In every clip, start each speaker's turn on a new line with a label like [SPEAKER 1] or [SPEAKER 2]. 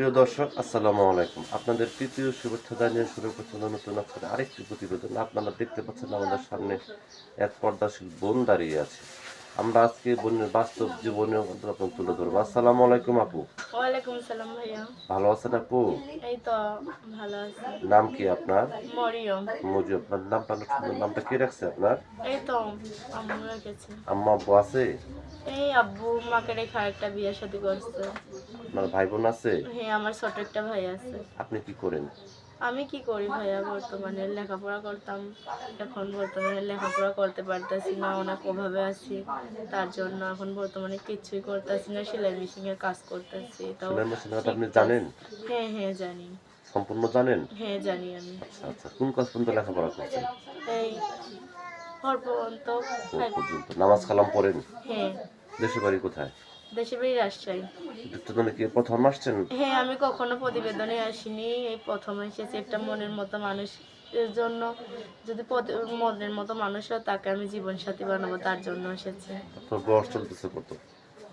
[SPEAKER 1] প্রিয় দর্শক, আসসালামু আলাইকুম। আপনাদের তৃতীয় শুভেচ্ছা জানিয়ে শুরু করছে নতুন আজকের আরেকটি প্রতিবেদন। আপনারা দেখতে পাচ্ছেন আমাদের সামনে এক পর্দাশীল বোন দাঁড়িয়ে আছে। আমরা আজকে বোনের বাস্তব জীবনের কথা আপনার তুলে ধরবো। আসসালামু আলাইকুম আপু।
[SPEAKER 2] ওয়ালাইকুম সালাম ভাইয়া।
[SPEAKER 1] ভালো আছেন আপু?
[SPEAKER 2] এই তো ভালো আছি।
[SPEAKER 1] নাম কি আপনার?
[SPEAKER 2] মরিয়ম।
[SPEAKER 1] মজি আপনার নামটা সুন্দর। নামটা কি রাখছে আপনার?
[SPEAKER 2] এই তো আম্মু রেখেছে।
[SPEAKER 1] আম্মা আব্বু আছে?
[SPEAKER 2] এই আব্বু মাকে রেখে একটা বিয়ে শাদী করছে।
[SPEAKER 1] আপনার ভাই বোন আছে?
[SPEAKER 2] হ্যাঁ আমার ছোট একটা ভাই আছে।
[SPEAKER 1] আপনি কি করেন?
[SPEAKER 2] আমি কি করি ভাইয়া? বর্তমানে লেখাপড়া করতাম। এখন বর্তমানে লেখাপড়া করতে পারতেছি না অনেক অভাবে আছি। তার জন্য এখন বর্তমানে কিছুই করতেছি না সেলাই মেশিনের কাজ করতেছি। তাও
[SPEAKER 1] আপনি জানেন?
[SPEAKER 2] হ্যাঁ হ্যাঁ জানি।
[SPEAKER 1] সম্পূর্ণ জানেন?
[SPEAKER 2] হ্যাঁ জানি আমি।
[SPEAKER 1] আচ্ছা আচ্ছা কোন পর্যন্ত লেখাপড়া করছেন?
[SPEAKER 2] এই পর্যন্ত।
[SPEAKER 1] পর্যন্ত। নামাজ কালাম পড়েন?
[SPEAKER 2] হ্যাঁ।
[SPEAKER 1] দেশের বাড়ি কোথায়?
[SPEAKER 2] দেশে বাড়ি রাজশাহী
[SPEAKER 1] যুক্তজনে কি প্রথম আসছেন?
[SPEAKER 2] হ্যাঁ আমি কখনো প্রতিবেদনে আসিনি। এই প্রথম এসেছি একটা মনের মতো মানুষের জন্য। যদি মনের মতো মানুষ হয় তাকে আমি জীবন সাথী বানাবো তার জন্য এসেছি।
[SPEAKER 1] আপনার বয়স চলতেছে কত?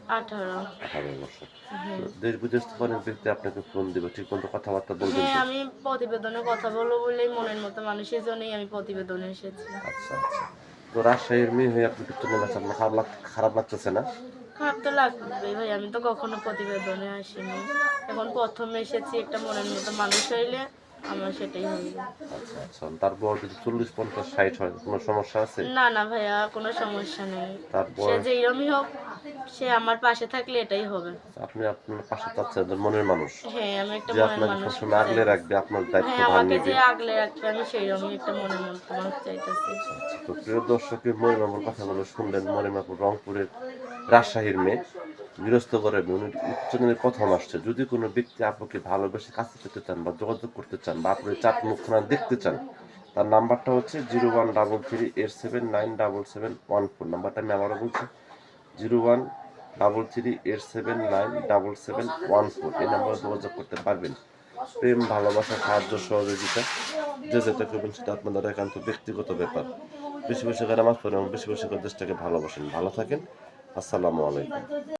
[SPEAKER 2] আঠারো।
[SPEAKER 1] আঠারো বছর।
[SPEAKER 2] হ্যাঁ।
[SPEAKER 1] দেশ বিদেশ অনেক ব্যক্তি আপনাকে ফোন দিবে ঠিক মতো কথাবার্তা বলবেন
[SPEAKER 2] হ্যাঁ আমি প্রতিবেদনে কথা বলব বলেই মনের মতো মানুষের জন্যই আমি প্রতিবেদনে এসেছি।
[SPEAKER 1] আচ্ছা আচ্ছা। তো রাজশাহীর মেয়ে হয়ে আপনি আছেন খারাপ লাগতেছে না?
[SPEAKER 2] খারাপ তো লাগবে ভাই আমি তো কখনো প্রতিবেদনে আসিনি। এখন প্রথম এসেছি একটা মনের মতো মানুষ হইলে আমার সেটাই হবে।
[SPEAKER 1] আচ্ছা আচ্ছা তার যদি চল্লিশ পঞ্চাশ ষাট হয় কোনো সমস্যা আছে?
[SPEAKER 2] না না ভাইয়া কোনো সমস্যা নেই।
[SPEAKER 1] তার
[SPEAKER 2] সে
[SPEAKER 1] বয়স
[SPEAKER 2] যেইরমই হোক সে আমার পাশে থাকলে এটাই হবে।
[SPEAKER 1] আপনি আপনার পাশে চাচ্ছেন একজন মনের মানুষ।
[SPEAKER 2] হ্যাঁ আমি একটা মনের
[SPEAKER 1] আপনাকে
[SPEAKER 2] মানুষ।
[SPEAKER 1] সবসময় আগলে রাখবে আপনার দায়িত্ব
[SPEAKER 2] হ্যাঁ আমাকে যে আগলে রাখবে আমি সেইরকমই একটা মনের মানুষ চাইতেছি।
[SPEAKER 1] তো প্রিয় দর্শকের মরিমাপুর কথাগুলো শুনলেন মরিমাপুর রংপুরের রাজশাহীর মেয়ে গৃহস্থ করে উনি উচ্চজনের প্রথম আসছে। যদি কোনো ব্যক্তি আপনাকে ভালোবেসে কাছে পেতে চান বা যোগাযোগ করতে চান বা আপনি চাপ মুখখানা দেখতে চান, তার নাম্বারটা হচ্ছে zero one double three eight seven nine double seven one four. নাম্বারটা আমি আবারও বলছি, zero one double three eight seven nine double seven one four. এই নাম্বারে যোগাযোগ করতে পারবেন। প্রেম, ভালোবাসা, সাহায্য, সহযোগিতা, যে যেটা করবেন সেটা আপনাদের একান্ত ব্যক্তিগত ব্যাপার। বেশি বেশি করে নামাজ পড়েন এবং বেশি বেশি করে দেশটাকে ভালোবাসেন। ভালো থাকেন। আসসালামু আলাইকুম।